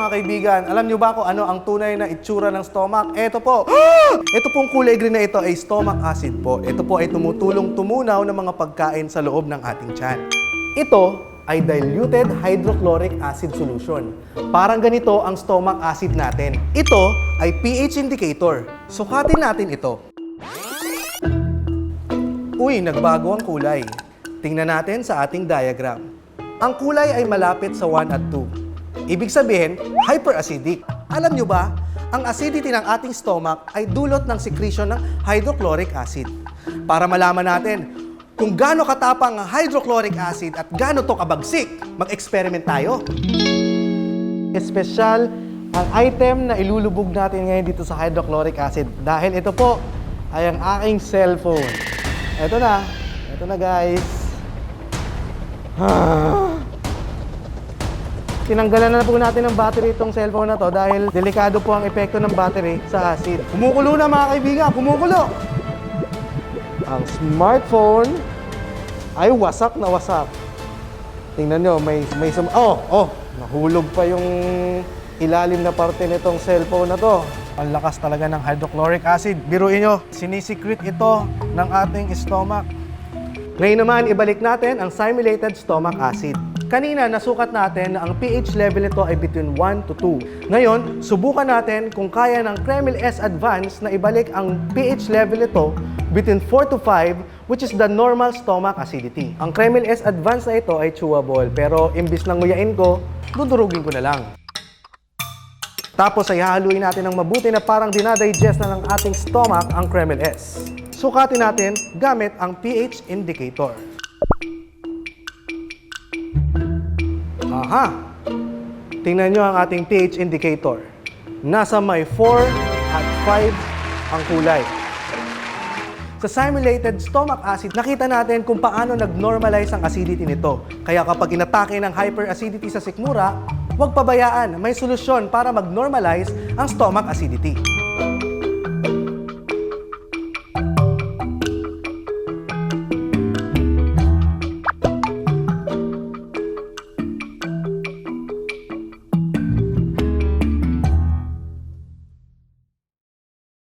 mga kaibigan, alam nyo ba kung ano ang tunay na itsura ng stomach? Ito po. ito pong kulay green na ito ay stomach acid po. Ito po ay tumutulong tumunaw ng mga pagkain sa loob ng ating tiyan. Ito ay diluted hydrochloric acid solution. Parang ganito ang stomach acid natin. Ito ay pH indicator. Sukatin natin ito. Uy, nagbago ang kulay. Tingnan natin sa ating diagram. Ang kulay ay malapit sa 1 at 2. Ibig sabihin, hyperacidic. Alam nyo ba, ang acidity ng ating stomach ay dulot ng secretion ng hydrochloric acid. Para malaman natin kung gaano katapang ang hydrochloric acid at gaano to kabagsik, mag-experiment tayo. Espesyal ang item na ilulubog natin ngayon dito sa hydrochloric acid dahil ito po ay ang aking cellphone. Ito na. Ito na guys. Tinanggalan na po natin ng battery itong cellphone na to dahil delikado po ang epekto ng battery sa acid. Kumukulo na mga kaibigan, kumukulo! Ang smartphone ay wasak na wasak. Tingnan nyo, may, may sum... Oh, oh! Nahulog pa yung ilalim na parte nitong cellphone na to. Ang lakas talaga ng hydrochloric acid. Biruin nyo, sinisikret ito ng ating stomach. Ngayon naman, ibalik natin ang simulated stomach acid. Kanina, nasukat natin na ang pH level nito ay between 1 to 2. Ngayon, subukan natin kung kaya ng Kremil S Advance na ibalik ang pH level nito between 4 to 5, which is the normal stomach acidity. Ang Kremil S Advance na ito ay chewable, pero imbis na nguyain ko, dudurugin ko na lang. Tapos ay hahaluin natin ng mabuti na parang dinadigest na ng ating stomach ang Kremil S. Sukatin natin gamit ang pH indicator. Aha! Tingnan nyo ang ating pH indicator. Nasa may 4 at 5 ang kulay. Sa simulated stomach acid, nakita natin kung paano nag-normalize ang acidity nito. Kaya kapag inatake ng hyperacidity sa sikmura, huwag pabayaan, may solusyon para mag-normalize ang stomach acidity.